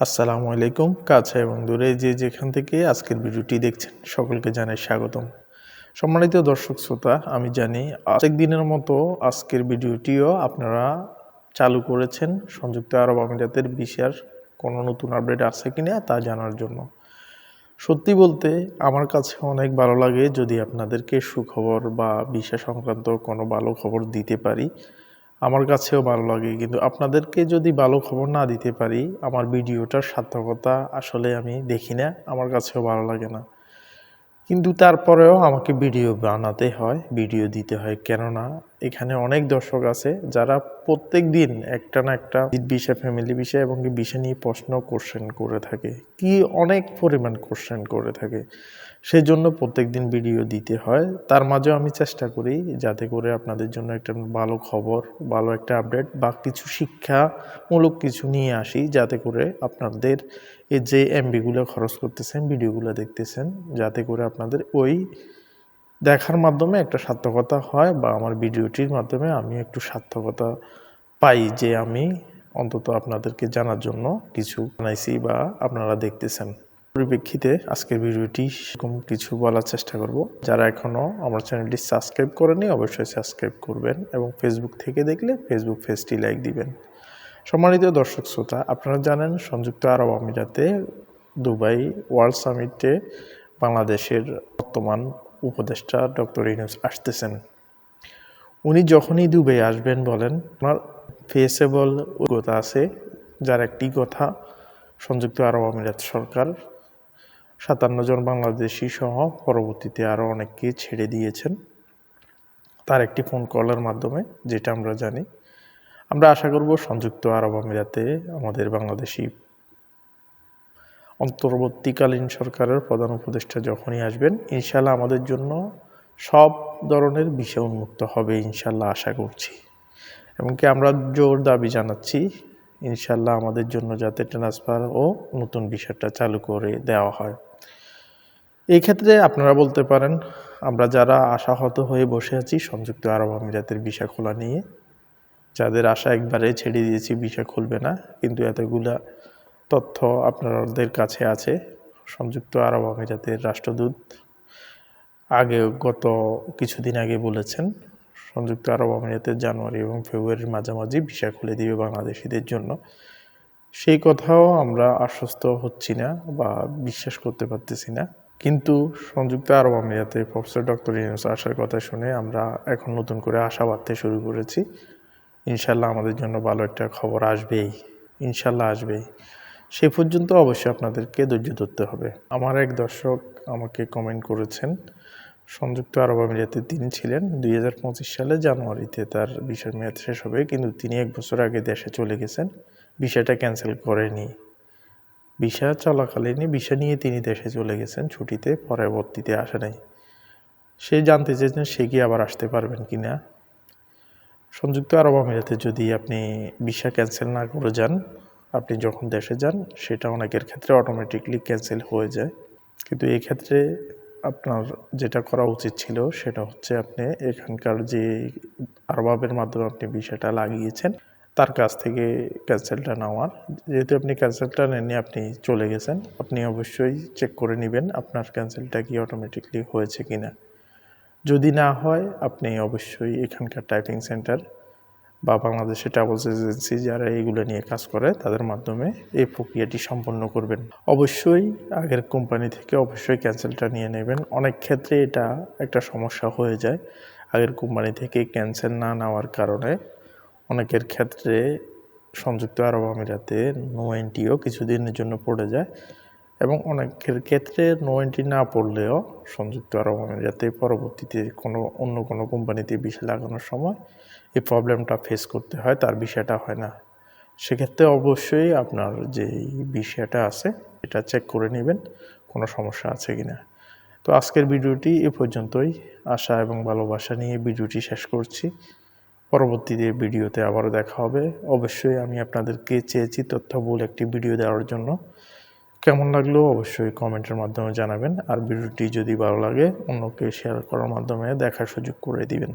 আসসালামু আলাইকুম, কাছে এবং দূরে যে যেখান থেকে আজকের ভিডিওটি দেখছেন, সকলকে জানাই স্বাগতম। সম্মানিত দর্শক শ্রোতা, আমি জানি আরেক দিনের মতো আজকের ভিডিওটিও আপনারা চালু করেছেন সংযুক্ত আরব আমিরাতের বিশার কোনো নতুন আপডেট আছে কি না তা জানার জন্য। সত্যি বলতে আমার কাছে অনেক ভালো লাগে যদি আপনাদেরকে সুখবর বা বিষয় সংক্রান্ত কোনো ভালো খবর দিতে পারি। আমার কাছেও ভালো লাগে। কিন্তু আপনাদেরকে যদি ভালো খবর না দিতে পারি, আমার ভিডিওটার সার্থকতা আসলে আমি দেখি না, আমার কাছেও ভালো লাগে না। কিন্তু তারপরেও আমাকে ভিডিও বানাতে হয়, ভিডিও দিতে হয়। কেননা এখানে অনেক দর্শক আছে যারা প্রত্যেক দিন একটা না একটা বিষয় ফ্যামিলি বিষয় এবং বিষয় নিয়ে প্রশ্ন কোশ্চেন করে থাকে। কি অনেক পরিমাণ কোশ্চেন করে থাকে। সেই জন্য প্রত্যেক দিন ভিডিও দিতে হয়। তার মাঝেও আমি চেষ্টা করি যাতে করে আপনাদের জন্য একটা ভালো খবর, ভালো একটা আপডেট বা কিছু শিক্ষামূলক কিছু নিয়ে আসি যাতে করে আপনাদের এই যে এমবিগুলো খরচ করতেছেন ভিডিওগুলো দেখতেছেন, যাতে করে আপনাদের ওই দেখার মাধ্যমে একটা সার্থকতা হয় বা আমার ভিডিওটির মাধ্যমে আমি একটু সার্থকতা পাই যে আমি অন্তত আপনাদেরকে জানার জন্য কিছু বানাইছি বা আপনারা দেখতেছেন। পরিপ্রেক্ষিতে আজকের ভিডিওটি সেরকম কিছু বলার চেষ্টা করব। যারা এখনও আমার চ্যানেলটি সাবস্ক্রাইব করেনি অবশ্যই সাবস্ক্রাইব করবেন এবং ফেসবুক থেকে দেখলে ফেসবুক পেজটি লাইক দিবেন। সম্মানিত দর্শক শ্রোতা, আপনারা জানেন সংযুক্ত আরব আমিরাতে দুবাই ওয়ার্ল্ড সামিটে বাংলাদেশের বর্তমান উপদেষ্টা ডক্টর ইনুস আসতেছেন। উনি যখনই দুবাই আসবেন বলেন, আমার ফেসেবল অভিজ্ঞতা আছে, যার একটি কথা সংযুক্ত আরব আমিরাত সরকার সাতান্ন জন বাংলাদেশি সহ পরবর্তীতে আরও অনেককে ছেড়ে দিয়েছেন। তার একটি ফোন কলের মাধ্যমে, যেটা আমরা জানি। আমরা আশা করব সংযুক্ত আরব আমিরাতে আমাদের বাংলাদেশি অন্তর্বর্তীকালীন সরকারের প্রধান উপদেষ্টা যখনই আসবেন ইনশাল্লাহ আমাদের জন্য সব ধরনের বিষয় উন্মুক্ত হবে ইনশাল্লাহ আশা করছি। এমনকি আমরা জোর দাবি জানাচ্ছি ইনশাল্লাহ আমাদের জন্য যাতে ট্রান্সফার ও নতুন বিষয়টা চালু করে দেওয়া হয়। এই ক্ষেত্রে আপনারা বলতে পারেন, আমরা যারা আশাহত হয়ে বসে আছি, সংযুক্ত আরব আমিরাতের বিষয় খোলা নিয়ে, যাদের আশা একবারে ছেড়ে দিয়েছি বিষয় খুলবে না, কিন্তু এতগুলা তথ্য আপনাদের কাছে আছে। সংযুক্ত আরব আমিরাতের রাষ্ট্রদূত আগে গত কিছুদিন আগে বলেছেন, সংযুক্ত আরব আমিরাতের জানুয়ারি এবং ফেব্রুয়ারির মাঝামাঝি ভিসা খুলে দিবে বাংলাদেশিদের জন্য। সেই কথাও আমরা আশ্বস্ত হচ্ছি না বা বিশ্বাস করতে পারতেছি না। কিন্তু সংযুক্ত আরব আমিরাতে প্রফেসর ডক্টর ইউনুস আসার কথা শুনে আমরা এখন নতুন করে আশা বাড়তে শুরু করেছি। ইনশাল্লাহ আমাদের জন্য ভালো একটা খবর আসবেই। ইনশাল্লাহ আসবেই। সে পর্যন্ত অবশ্যই আপনাদেরকে ধৈর্য ধরতে হবে। আমার এক দর্শক আমাকে কমেন্ট করেছেন, সংযুক্ত আরব আমিরাতে তিনি ছিলেন। দুই হাজার পঁচিশ সালে জানুয়ারিতে তার বিষয় মেয়াদ শেষ হবে, কিন্তু তিনি এক বছর আগে দেশে চলে গেছেন। বিষয়টা ক্যান্সেল করেনি। ভিসা চলাকালীনই বিষয় নিয়ে তিনি দেশে চলে গেছেন, ছুটিতে, পরবর্তীতে আসে নাই। সে জানতে চেয়েছেন সে কি আবার আসতে পারবেন কি না। সংযুক্ত আরব আমিরাতে যদি আপনি ভিসা ক্যান্সেল না করে যান আপনি যখন দেশে যান, সেটা অনেকের ক্ষেত্রে অটোমেটিকলি ক্যান্সেল হয়ে যায়। কিন্তু এই ক্ষেত্রে আপনার যেটা করা উচিত ছিল, সেটা হচ্ছে আপনি এখানকার যে আরবাবের মাধ্যমে আপনি বিষয়টা লাগিয়েছেন, তার কাছ থেকে ক্যান্সেলটা নেওয়ার। যেহেতু আপনি ক্যান্সেলটা নেননি, আপনি চলে গেছেন, আপনি অবশ্যই চেক করে নেবেন আপনার ক্যান্সেলটা কি অটোমেটিকলি হয়েছে কি না যদি না হয়, আপনি অবশ্যই এখানকার টাইপিং সেন্টার বা বাংলাদেশের ট্রাভেলস এজেন্সি যারা এইগুলো নিয়ে কাজ করে, তাদের মাধ্যমে এই প্রক্রিয়াটি সম্পন্ন করবেন। অবশ্যই আগের কোম্পানি থেকে অবশ্যই ক্যান্সেলটা নিয়ে নেবেন। অনেক ক্ষেত্রে এটা একটা সমস্যা হয়ে যায় আগের কোম্পানি থেকে ক্যান্সেল না নেওয়ার কারণে। অনেকের ক্ষেত্রে সংযুক্ত আরব আমিরাতে নো এন্ট্রিও কিছুদিনের জন্য পড়ে যায়। এবং অনেকের ক্ষেত্রে নো না পড়লেও সংযুক্ত আরব আমিরাতে পরবর্তীতে কোনো, অন্য কোনো কোম্পানিতে বিষয় লাগানোর সময় এই প্রবলেমটা ফেস করতে হয়, তার বিষয়টা হয় না। সেক্ষেত্রে অবশ্যই আপনার যে বিষয়টা আছে, এটা চেক করে নেবেন, কোনো সমস্যা আছে কি না তো আজকের ভিডিওটি এ পর্যন্তই। আশা এবং ভালোবাসা নিয়ে ভিডিওটি শেষ করছি। পরবর্তীতে ভিডিওতে আবারও দেখা হবে। অবশ্যই আমি আপনাদেরকে চেয়েছি তথ্যবহুল একটি ভিডিও দেওয়ার জন্য। কেমন লাগল অবশ্যই কমেন্টের মাধ্যমে জানাবেন। আর ভিডিওটি যদি ভালো লাগে, অন্যকে শেয়ার করার মাধ্যমে দেখার সুযোগ করে দিবেন।